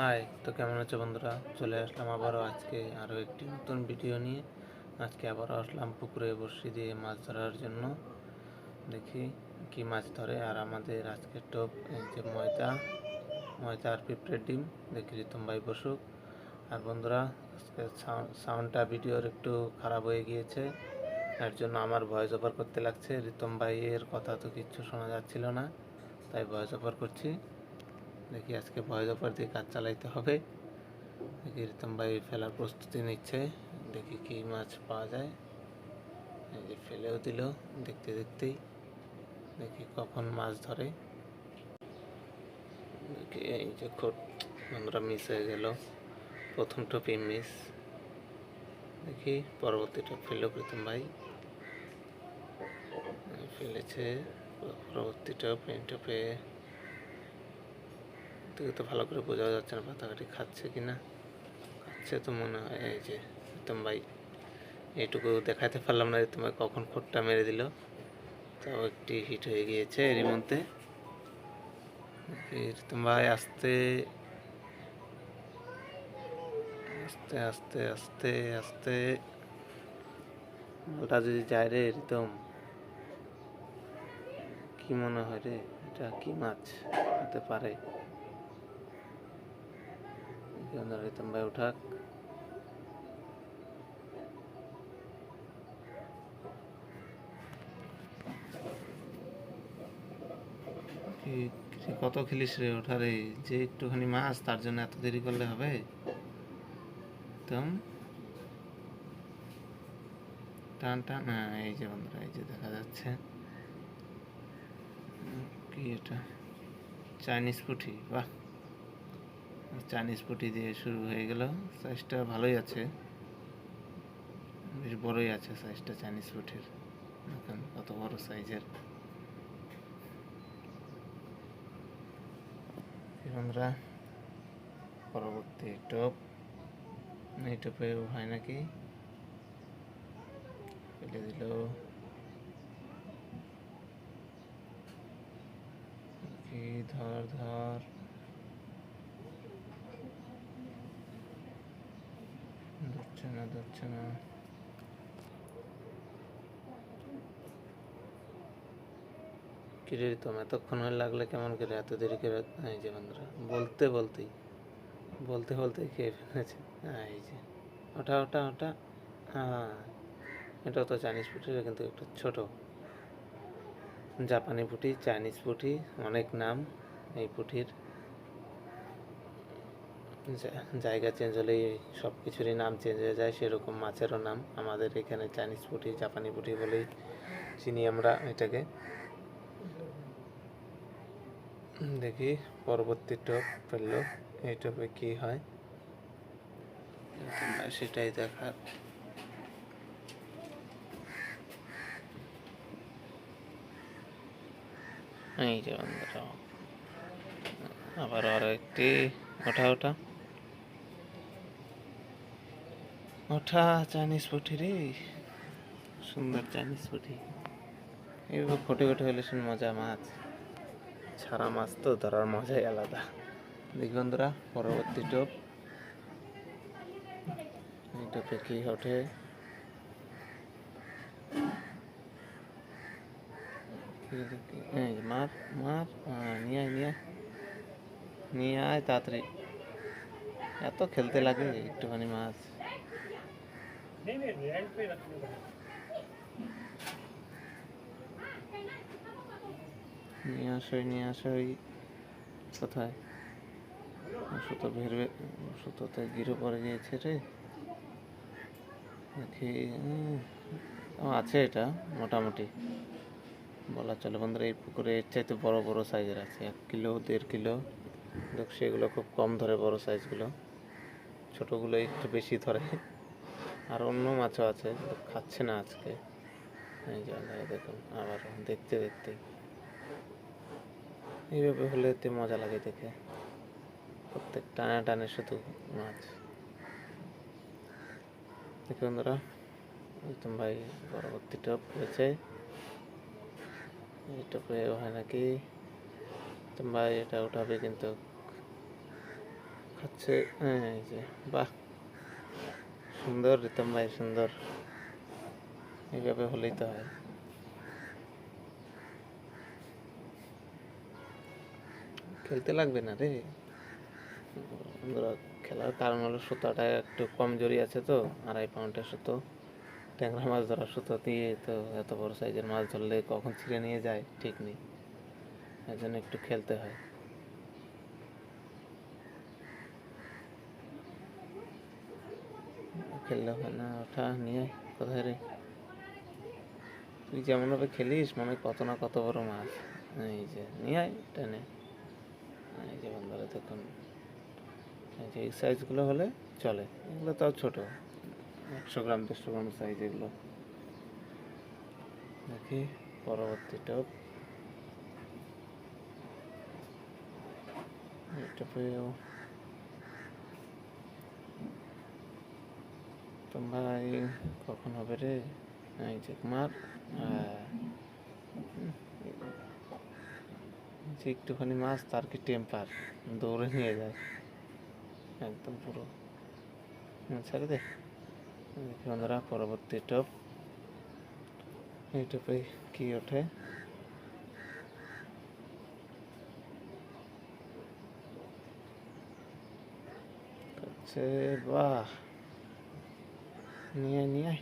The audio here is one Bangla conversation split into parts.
হাই, তো কেমন আছো বন্ধুরা? চলে আসলাম আবারও আজকে আরও একটি নতুন ভিডিও নিয়ে। আজকে আবারও আসলাম পুকুরে বড়শি দিয়ে মাছ ধরার জন্য। দেখি কি মাছ ধরে। আর আমাদের আজকের টপ যে ময়দা ময়দা আর পিঁপড়ের ডিম। দেখি রিতম ভাই বসুক। আর বন্ধুরা, আজকে সাউন্ডটা ভিডিওর একটু খারাপ হয়ে গিয়েছে। এর জন্য আমার ভয়েস ওভার করতে লাগছে। রিতম ভাইয়ের কথা তো কিচ্ছু শোনা যাচ্ছিল না, তাই ভয়েস ওভার করছি। দেখি আজকে ভয়েস ওভার দিয়ে কাজ চালাইতে হবে? দেখি রিতম ভাই ফেলার প্রস্তুতি নিচ্ছে? দেখি কি মাছ পাওয়া যায়। এই যে ফেলেও দিল দেখতে দেখতেই। দেখি কখন মাছ ধরে? দেখি এই যে খোট বন্ধুরা মিস হয়ে গেল। প্রথম টপি মিস দেখি পরবর্তী টপ ফেলল প্রীতম ভাই। ফেলেছে, পরবর্তী টপ, এই টপে থেকে তো ভালো করে বোঝা যাচ্ছে না পাতাকাটি খাচ্ছে কি না। খাচ্ছে তো মনে হয়, এই যে রিতম ভাই। এইটুকু দেখাতে পারলাম না রিতম ভাই কখন খোটটা মেরে দিল। তাও একটি হিট হয়ে গিয়েছে এরই মধ্যে। রিতম ভাই আস্তে আস্তে আস্তে আস্তে আস্তে। ওটা যদি যায় রে রিতম কি মনে হয় রে, এটা কি মাছ? হতে পারে। বন্ধুরা রিতম ভাই উঠাক কত খেলিস রে ওঠা রে যে একটুখানি মাছ, তার জন্য এত দেরি করলে হবে? একদম টান টান এই যে বন্ধুরা, এই যে দেখা যাচ্ছে। কি এটা? চাইনিজ পুঠি বাহ। চাইনিজ পুঁটি দিয়ে শুরু হয়ে গেল। সাইজটা ভালোই আছে। বেশ বড়ই আছে সাইজটা চাইনিজ পুঁটির। দেখেন কত বড় সাইজের বন্ধুরা পরবর্তী টপ এই টপে হয় নাকি? ফেলে দিল। ধর ধর। ধরছে না ধরছে না। কিরে তো এতক্ষণ লাগলে কেমন করে? এত দেরি করে? এই যে বন্ধুরা, বলতে বলতেই, বলতে বলতে খেয়ে ফেলেছে। এই যে ওটা ওটা ওটা হ্যাঁ এটাও তো চাইনিজ পুঁটি কিন্তু একটু ছোট। জাপানি পুঁটি, চাইনিজ পুঁটি, অনেক নাম এই পুঁটির। জায়গা চেঞ্জ হলেই সব কিছুরই নাম চেঞ্জ হয়ে যায়, সেরকম মাছেরও নাম। আমাদের এখানে চাইনিজ পুঁটি জাপানি পুঁটি বলেই চিনি আমরা এটাকে। দেখি পরবর্তী টপ ফেলল এই টপে কি হয়? সেটাই দেখার। এই যে আবার আরও একটি ওঠা ওঠা। ওঠা চাইনিজ পুঁটি রে। সুন্দর চাইনিজ পুঁটি এইভাবে ফটে ফটে হলে শুন মজা মাছ। ছাড়া মাছ তো ধরার মজাই আলাদা। দেখি বন্ধুরা, পরবর্তী টোপ। এই টোপে কি ওঠে? মার মার নিয়ে আয়, নিয়ে নিয়ে আয় তাড়াতাড়ি। এত খেলতে লাগে একটুখানি মাছ। नहीं नहीं एंड पे रखने का নিয়ে আসো নিয়ে আসো ওই কোথায় সুতো বেরবে সুতোতে গিরে পড়ে গিয়েছে রে দেখি উম, ও, আছে এটা মোটামুটি বলা চলে বন্ধুরা এই পুকুরে এর চাইতে বড় বড় সাইজের আছে এক কিলো দেড় কিলো দেখ সেগুলো খুব কম ধরে বড় সাইজগুলো ছোটোগুলো একটু বেশি ধরে আর অন্য মাছও আছে, খাচ্ছে না আজকে। এই যে আল্লাহ দেখুন, আবার দেখতে দেখতে। এইভাবে হলে এতে মজা লাগে দেখে। প্রত্যেক টানে টানে শুধু মাছ। দেখি বন্ধুরা একদম ভাই পরবর্তী টপ হয়েছে। এই টপে হয় নাকি? ভাই এটা উঠাবে কিন্তু খাচ্ছে এই যে, বাহ। সুন্দর রিতম ভাই সুন্দর। এইভাবে হলেই তো হয়। খেলতে লাগবে না রে। খেলার কারণ হলো সুতোটা একটু কমজোরি আছে তো, আড়াই পাউন্ডের সুতো। ট্যাংরা মাছ ধরার সুতো দিয়ে তো এত বড় সাইজের মাছ ধরলে কখন ছিঁড়ে নিয়ে যায়, ঠিক নেই। এর জন্য একটু খেলতে হয়। খেললে হয় না ওঠা নিয়ে কোথায় রে? তুই যেমন ভাবে খেলিস, মনে কত না কত বড় মাছ। এই যে, নিয়ে আয় টেনে এই যে বন্ধুরা, দেখুন। এই যে এই সাইজগুলো হলে চলে। এগুলো তাও ছোট। একশো গ্রাম, দেড়শো গ্রাম সাইজ এগুলো। দেখি, পরবর্তী টপ এটা পেয়েও ভাই, কখন হবে রে? মার। যে একটুখানি মাছ, তার কি টেম্পার? দৌড়ে নিয়ে যায়। একদম পুরো। ছেড়ে দে। বন্ধুরা, পরবর্তী টপ টপে কি ওঠে? বাহ! নিয়ে নিয়ে।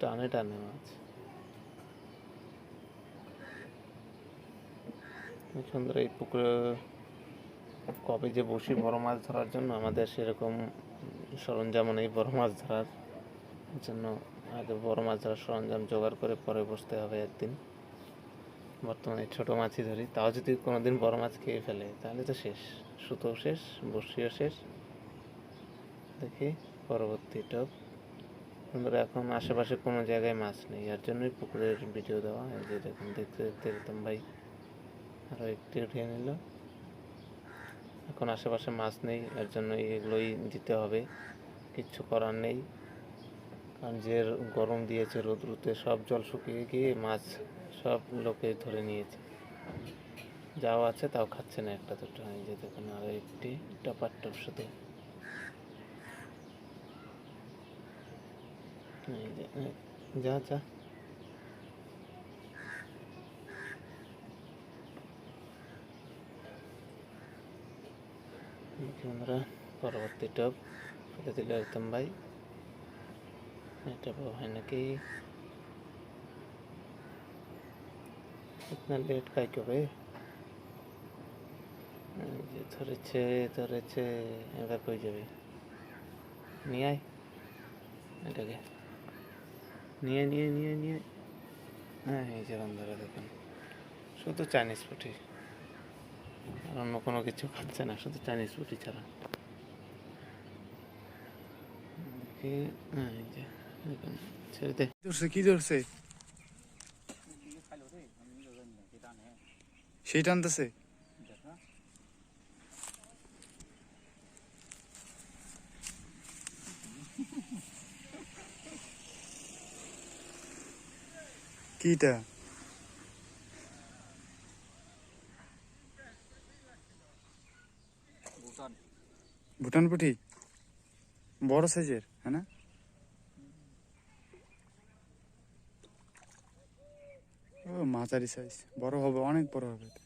টানে টানে মাছ। সুন্দর এই পুকুরে কবে যে বসি বড় মাছ ধরার জন্য, আমাদের সেরকম সরঞ্জাম নেই বড় মাছ ধরার জন্য। আগে বড় মাছ ধরার সরঞ্জাম জোগাড় করে পরে বসতে হবে একদিন। বর্তমানে ছোট মাছই ধরি। তাও যদি কোনোদিন বড় মাছ খেয়ে ফেলে, তাহলে তো শেষ। সুতোও শেষ, বসিও শেষ। দেখি, পরবর্তী টপ। সুন্দর এখন আশেপাশে কোনো জায়গায় মাছ নেই এর জন্যই পুকুরের ভিডিও দেওয়া এই যে দেখুন, দেখতে দেখতে একদম ভাই আরও একটি উঠিয়ে নিল। এখন আশেপাশে মাছ নেই, এর জন্য এগুলোই দিতে হবে। কিচ্ছু করার নেই। কারণ যে গরম দিয়েছে রোদ্রুতে সব জল শুকিয়ে গিয়ে মাছ সব লোকে ধরে নিয়েছে। যাও আছে, তাও খাচ্ছে না একটা দুটো। এই যে দেখুন আরও একটি টপার টপ শুধু। যে, যা। আমরা পরবর্তী টপ। ফেলে দিল একদম ভাই। এটা হয় নাকি? ইতনা লেট কাই করে? এই যে ধরেছে ধরেছে এবার কই যাবে? নিয়ে আয়। এটাকে। নিয়ে নিয়ে নিয়ে নিয়ে। হ্যাঁ এই যে বন্ধুরা দেখুন। শুধু চাইনিজ পুটি। আর অন্য কোনো কিছু খাচ্ছে না শুধু চাইনিজ পুটি ছাড়া। হ্যাঁ এই যে দেখুন ছেড়ে দে। ধরছে কি ধরছে? সেই টানতেছে? কিটা? ভুটান। পুটি বড় সাইজের হ্যাঁ না? ও মাঝারি সাইজ বড় হবে অনেক বড় হবে এটা।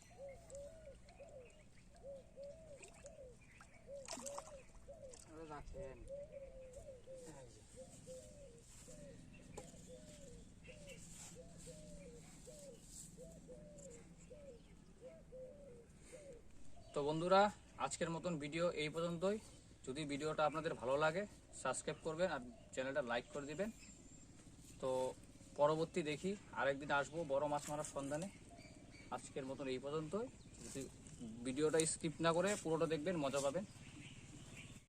তো বন্ধুরা, আজকের মতন ভিডিও এই পর্যন্তই। যদি ভিডিওটা আপনাদের ভালো লাগে সাবস্ক্রাইব করবেন আর চ্যানেলটা লাইক করে দিবেন। তো পরবর্তী দেখি, আরেকদিন আসব বড় মাছ মারার সন্ধানে। আজকের মতন এই পর্যন্তই। যদি ভিডিওটা স্কিপ না করে পুরোটা দেখবেন, মজা পাবেন।